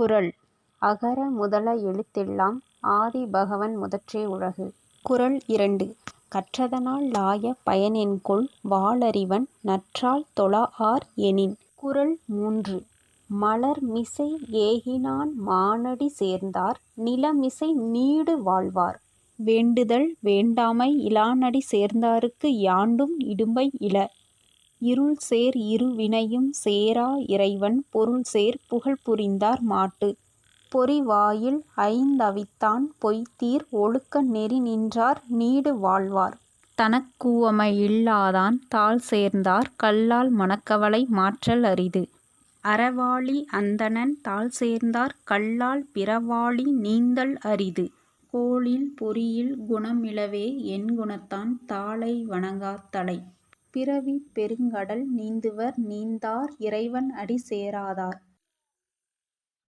குறள் அகர முதல எழுத்தெல்லாம் ஆதிபகவன் முதற்றே உலகு. குறள் இரண்டு கற்றதனால் லாய பயனென்கொல் வாளறிவன் நற்றால் தொழாஅர் எனின். குறள் மூன்று மலர்மிசை ஏகினான் மானடி சேர்ந்தார் நிலமிசை நீடு வாழ்வார். வேண்டுதல் வேண்டாமை இலானடி சேர்ந்தார்க்கு யாண்டும் இடும்பை இல. இருள் சேர் இருவினையும் சேரா இறைவன் பொருள் சேர் புகழ் புரிந்தார் மாட்டு. பொறிவாயில் ஐந்தவித்தான் பொய்த்தீர் ஒழுக்க நெறி நின்றார் நீடு வாழ்வார். தனக்கூவமையில்லாதான் இல்லாதான் தாள்சேர்ந்தார் கல்லால் மனக்கவலை மாற்றல் அரிது. அறவாளி அந்தணன் தாள்சேர்ந்தார் கல்லால் பிறவாளி நீந்தல் அரிது. கோளில் பொறியில் குணமிலவே எண்குணத்தான் தாளை வணங்காத் தலை. பிறவிப் பெருங்கடல் நீந்துவர் நீந்தார் இறைவன் அடி சேராதார்.